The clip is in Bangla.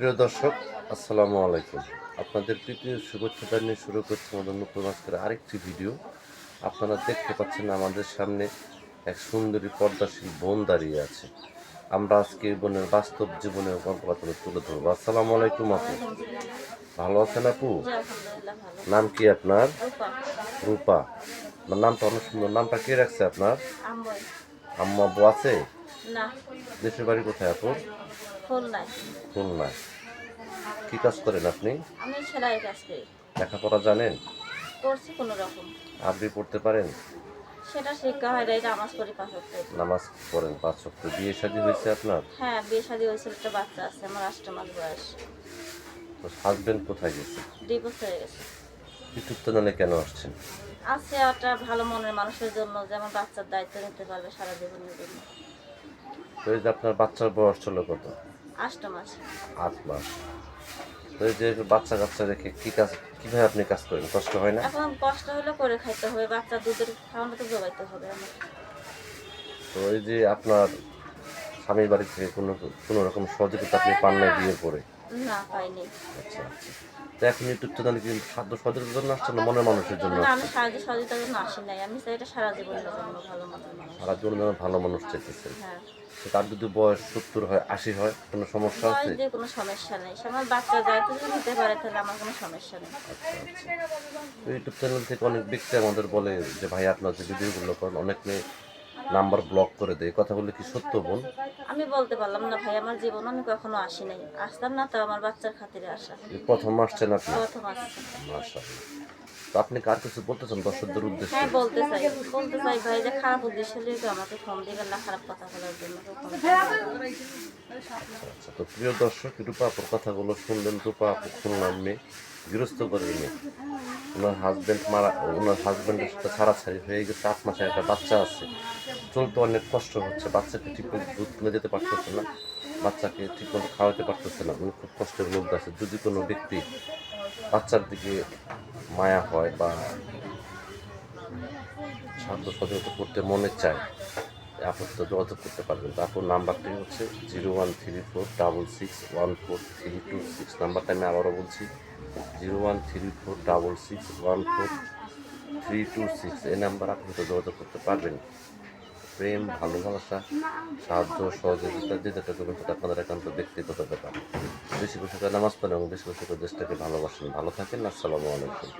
প্রিয় দর্শক আসসালামু আলাইকুম। আপনাদের তৃতীয় শুভেচ্ছা জানিয়ে শুরু করছি আমাদের নতুন আজকের আরেকটি ভিডিও। আপনারা দেখতে পাচ্ছেন আমাদের সামনে এক সুন্দরী পর্দাশীল বোন দাঁড়িয়ে আছে। আমরা আজকে বোনের বাস্তব জীবনের গল্প কথা তুলে ধরবো। আসসালামু আলাইকুম আপু। ভালো আছেন আপু? নাম কি আপনার? রূপা। নামটা অনেক সুন্দর। নামটা কে রাখছে আপনার? আম্মা। আব্বু আছে? না। দেশের বাড়ি কোথায় আপু? ফুল নাই খুলনায়। কি কাজ করেন আপনি? আমি সেলাইয়ের কাজ করি। লেখাপড়া জানেন? করছি কোনো রকম। আরবি পড়তে পারেন? সেটা শিক্ষা হয় নাই নামাজ পড়ি পাঁচ ওয়াক্ত। নামাজ পড়েন পাঁচ সপ্তাহ বিয়ে শাদী হয়েছে আপনার? হ্যাঁ বিয়ে শাদি হয়েছিল একটা বাচ্চা আছে আমার আষ্ট মাস বয়স। তো হাজবেন্ড কোথায় গেছে? ডিভোর্স হয়ে গেছে। চ্যানেলে কেন আসছেন? আছে একটা ভালো মনের মানুষের জন্য যেমন বাচ্চার দায়িত্ব নিতে পারবে সারা জীবনের জন্য। তো এই যে আপনার বাচ্চার বয়স ছিল কত? আট মাস। আট মাস। তো এই যে বাচ্চা কাচ্চা রেখে কি কাজ কীভাবে আপনি কাজ করেন? কষ্ট হয় না? এখন কষ্ট হলে করে খাইতে হবে বাচ্চা দুধের খাওয়ানো তো জোগাইতে হবে আমার তো এই যে আপনার স্বামীর বাড়ি থেকে কোনো কোনো রকম সহযোগিতা আপনি পান না বিয়ের করে না পাইনি। আচ্ছা আচ্ছা। তো এখন ইউটিউব চ্যানেলে কি সাধ্য সহযোগিতার জন্য আসছেন না মনের মানুষের জন্য না আমি সাহায্য সহযোগিতার জন্য আসি নাই। আমি চাই এটা সারা জীবনের জন্য ভালো মানুষ। সারা জীবন যেন ভালো মানুষ চাইতেছেন। হ্যাঁ। তার যদি বয়স সত্তর হয় আশি হয় কোনো সমস্যা আছে? কোনো সমস্যা নেই। আমার বাচ্চা দায়িত্ব যদি নিতে পারে তাহলে আমার কোনো সমস্যা নেই। আচ্ছা ইউটিউব চ্যানেল থেকে অনেক ব্যক্তি আমাদের বলে যে ভাই আপনার যে ভিডিওগুলো করেন। অনেক মেয়ে নাম্বার ব্লক করে দেয়। কথা বলে কি সত্য বল আমি বলতে পারলাম না ভাই আমার জীবন আমি কখনো আসি নাই। আসতাম না তো আমার বাচ্চার খাতিরে আসা। এই প্রথম আসছেন না প্রথম আসছে। মাশাআল্লাহ। তো আপনি কার কিছু বলতেছেন দর্শকদের উদ্দেশ্যে? হ্যাঁ বলতে চাই। বলতে চাই ভাই যে খারাপ উদ্দেশ্য নিয়ে কেউ আমাকে ফোন দিবেন না খারাপ কথা বলার জন্য। আচ্ছা তো প্রিয় দর্শক রূপা আপুর কথাগুলো শুনলেন, রূপা আপু শুনলাম মেয়ে গৃহস্থ করে মেয়ে ওনার হাজব্যান্ড মারা, ওনার হাজব্যান্ডের সাথে ছাড়াছাড়ি হয়ে গেছে, আট মাসে একটা বাচ্চা আছে। চলতে অনেক কষ্ট হচ্ছে, বাচ্চাকে ঠিক মতো দুধ কিনে দিতে পারতেছে না, বাচ্চাকে ঠিক মতো খাওয়াতে পারতেছে না। উনি খুব কষ্টের মধ্যে আছে। যদি কোনো ব্যক্তি বাচ্চার দিকে মায়া হয় বা সাহায্য সহযোগিতা করতে মনে চায় আপনার তো যোগাযোগ করতে পারবেন। তো আপনার নাম্বারটি হচ্ছে zero one three four double six one four three two six. নাম্বারটা আমি আবারও বলছি, zero one three four double six one four three two six. এই নাম্বার আপনি তো যোগাযোগ করতে পারবেন। প্রেম, ভালোবাসা, সাহায্য, সহযোগিতা যে যেটা করবেন সেটা আপনাদের একান্ত ব্যক্তিগত ব্যাপার বেশি বেশি করে নামাজ পড়েন এবং বেশি বেশি করে দেশটাকে ভালোবাসেন। ভালো থাকেন, আসসালামু আলাইকুম।